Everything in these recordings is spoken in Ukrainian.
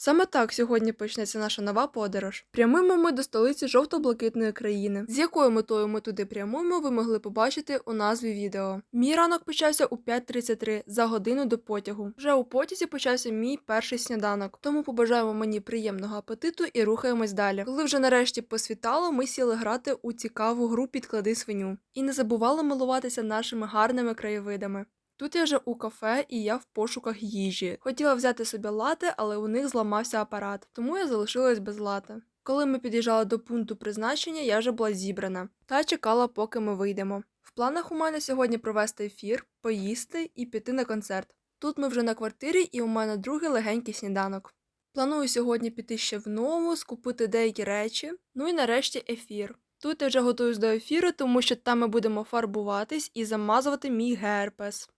Саме так сьогодні почнеться наша нова подорож. Прямуємо ми до столиці жовто-блакитної країни. З якою метою ми туди прямуємо, ви могли побачити у назві відео. Мій ранок почався у 5.33 за годину до потягу. Вже у потязі почався мій перший сніданок, тому побажаємо мені приємного апетиту і рухаємось далі. Коли вже нарешті посвітало, ми сіли грати у цікаву гру Підклади свиню і не забували милуватися нашими гарними краєвидами. Тут я вже у кафе і я в пошуках їжі. Хотіла взяти собі лате, але у них зламався апарат, тому я залишилась без лате. Коли ми під'їжджали до пункту призначення, я вже була зібрана та чекала, поки ми вийдемо. В планах у мене сьогодні провести ефір, поїсти і піти на концерт. Тут ми вже на квартирі, і у мене другий легенький сніданок. Планую сьогодні піти ще в нову, скупити деякі речі, ну і нарешті ефір. Тут я вже готуюсь до ефіру, тому що там ми будемо фарбуватись і замазувати мій герпес.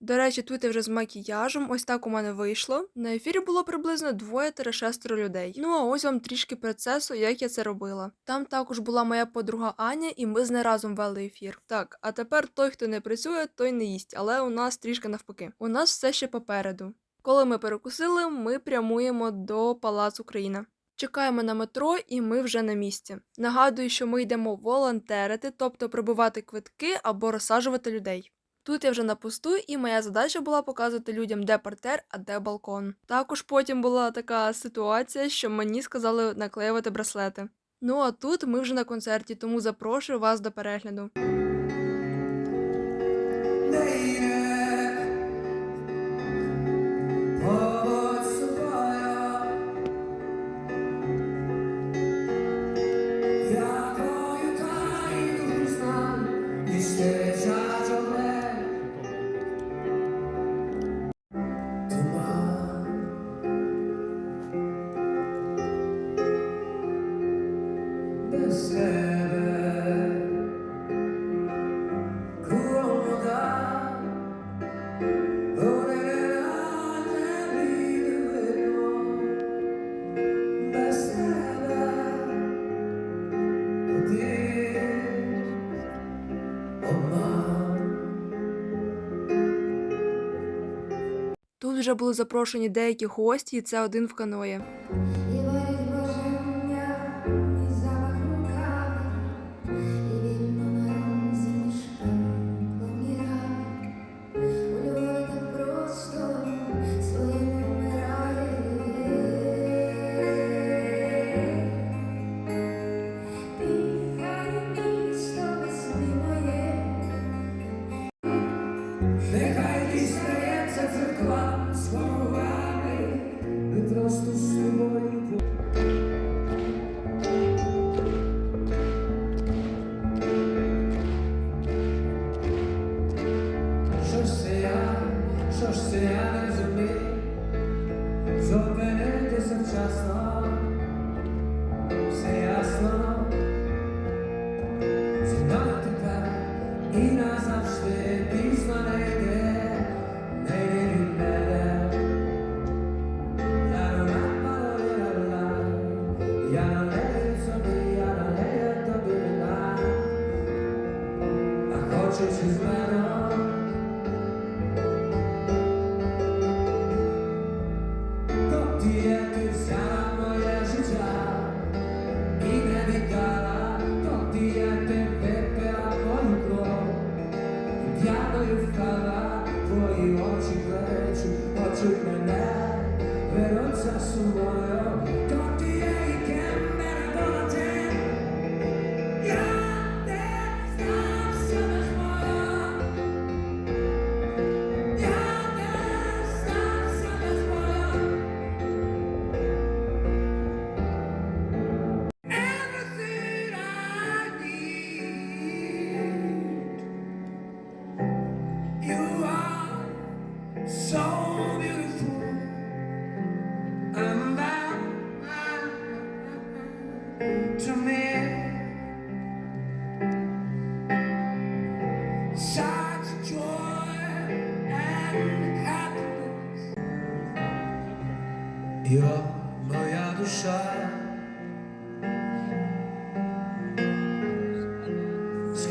До речі, тут я вже з макіяжем, ось так у мене вийшло. На ефірі було приблизно двоє-шестеро людей. Ну а ось вам трішки процесу, як я це робила. Там також була моя подруга Аня, і ми з нею разом вели ефір. Так, а тепер той, хто не працює, той не їсть, але у нас трішки навпаки. У нас все ще попереду. Коли ми перекусили, ми прямуємо до Палацу Україна. Чекаємо на метро, і ми вже на місці. Нагадую, що ми йдемо волонтерити, тобто прибувати квитки або розсаджувати людей. Тут я вже на посту, і моя задача була показувати людям, де партер, а де балкон. Також потім була така ситуація, що мені сказали наклеювати браслети. Ну а тут ми вже на концерті, тому запрошую вас до перегляду. Тут вже були запрошені деякі гості, і це один в каної.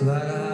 like I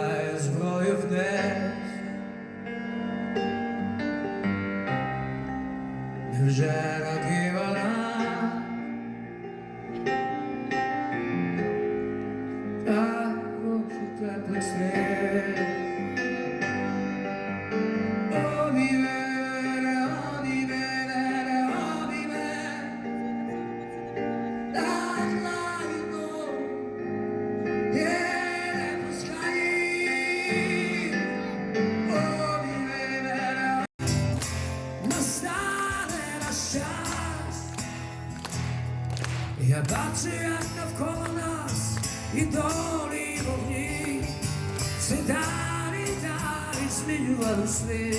і долі вогні, все далі, далі змінювали сни.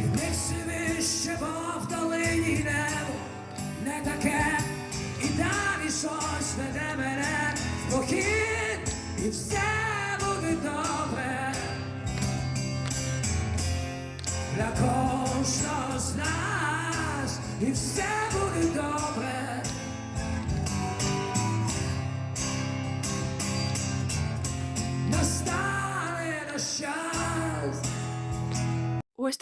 І не всі вище, бо в долині небо не таке, і далі щось веде мене в похід, і все буде добре. Для кожного з нас, і все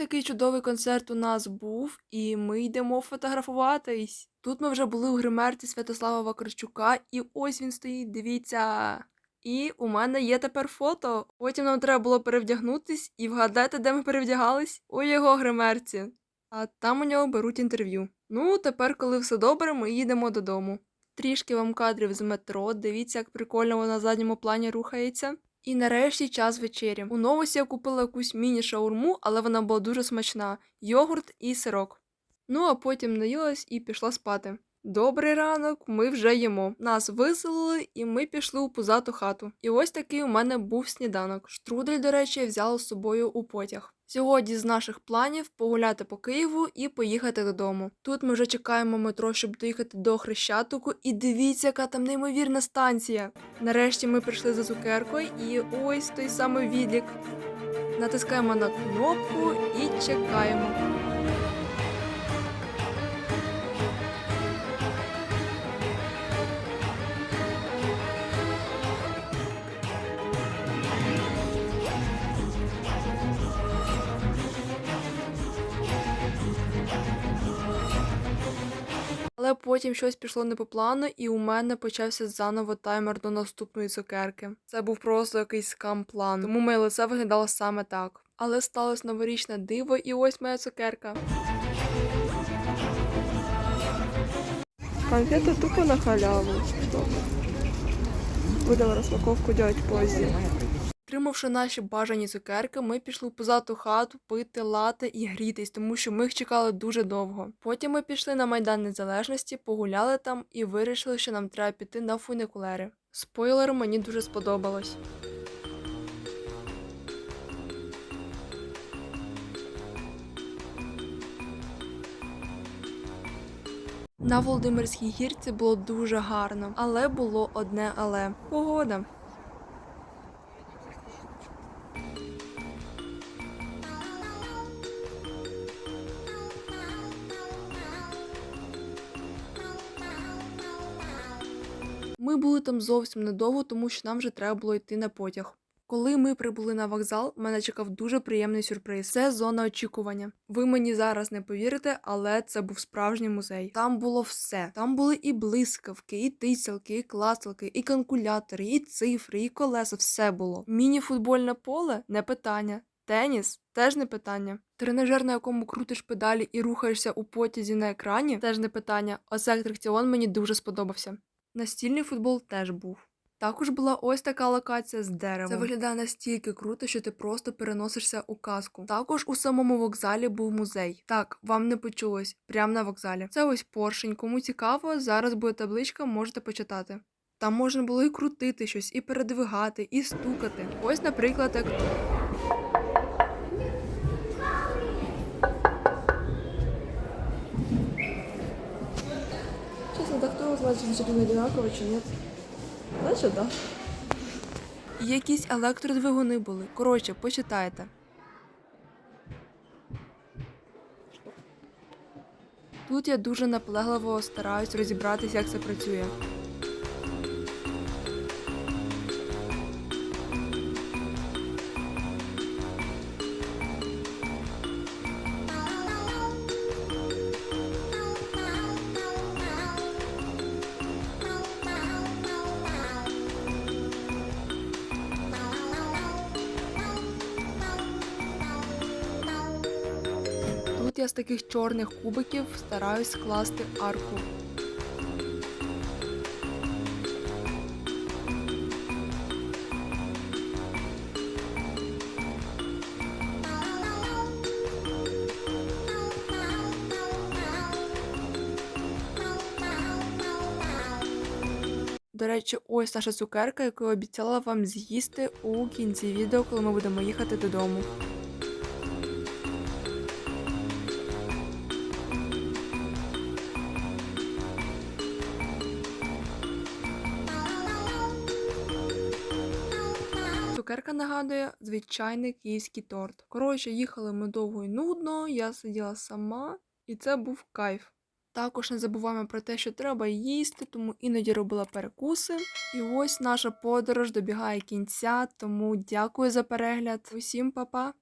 такий чудовий концерт у нас був, і ми йдемо фотографуватись. Тут ми вже були у гримерці Святослава Вакарчука, і ось він стоїть, дивіться. І у мене є тепер фото. Потім нам треба було перевдягнутись і вгадайте, де ми перевдягались? У його гримерці. А там у нього беруть інтерв'ю. Ну, тепер, коли все добре, ми їдемо додому. Трішки вам кадрів з метро, дивіться, як прикольно воно на задньому плані рухається. І нарешті час вечері. У новості я купила якусь міні-шаурму, але вона була дуже смачна: йогурт і сирок. Ну а потім наїлась і пішла спати. Добрий ранок, ми вже їмо. Нас виселили, і ми пішли у пузату хату. І ось такий у мене був сніданок. Штрудель, до речі, взяла з собою у потяг. Сьогодні з наших планів погуляти по Києву і поїхати додому. Тут ми вже чекаємо метро, щоб доїхати до Хрещатику, і дивіться, яка там неймовірна станція. Нарешті ми прийшли за цукеркою, і ось той самий відлік. Натискаємо на кнопку і чекаємо. Але потім щось пішло не по плану, і у мене почався заново таймер до наступної цукерки. Це був просто якийсь скам-план, тому моє лице виглядало саме так. Але сталося новорічне диво, і ось моя цукерка. Конфети тупо на халяву. Будемо розпаковку робити позі. Отримавши наші бажані цукерки, ми пішли в позату хату пити лати і грітись, тому що ми їх чекали дуже довго. Потім ми пішли на Майдан Незалежності, погуляли там і вирішили, що нам треба піти на фуникулери. Спойлер, мені дуже сподобалось. На Володимирській гірці було дуже гарно, але було одне але погода. Ми були там зовсім недовго, тому що нам вже треба було йти на потяг. Коли ми прибули на вокзал, мене чекав дуже приємний сюрприз. Це зона очікування. Ви мені зараз не повірите, але це був справжній музей. Там було все. Там були і блискавки, і тицялки, і класелки, і калькулятори, і цифри, і колеса. Все було. Міні-футбольне поле не питання. Теніс теж не питання. Тренажер, на якому крутиш педалі і рухаєшся у потязі на екрані, теж не питання. Оце атракціон мені дуже сподобався. Настільний футбол теж був. Також була ось така локація з деревом. Це виглядає настільки круто, що ти просто переносишся у казку. Також у самому вокзалі був музей. Так, вам не почулось, прямо на вокзалі. Це ось поршень. Кому цікаво, зараз буде табличка, можете почитати. Там можна було і крутити щось, і передвигати, і стукати. Ось, наприклад, як Честно, да кто знает, одинаково чи нет? Значит, да. Якісь електродвигуни були. Коротше, почитайте. Тут я дуже наполегливо стараюсь розібратися, як це працює. Я з таких чорних кубиків стараюсь скласти арку. До речі, ось наша цукерка, яку я обіцяла вам з'їсти у кінці відео, коли ми будемо їхати додому. Цукерка нагадує звичайний київський торт. Коротше, їхали ми довго і нудно, я сиділа сама, і це був кайф. Також не забуваємо про те, що треба їсти, тому іноді робила перекуси. І ось наша подорож добігає кінця, тому дякую за перегляд. Усім па-па!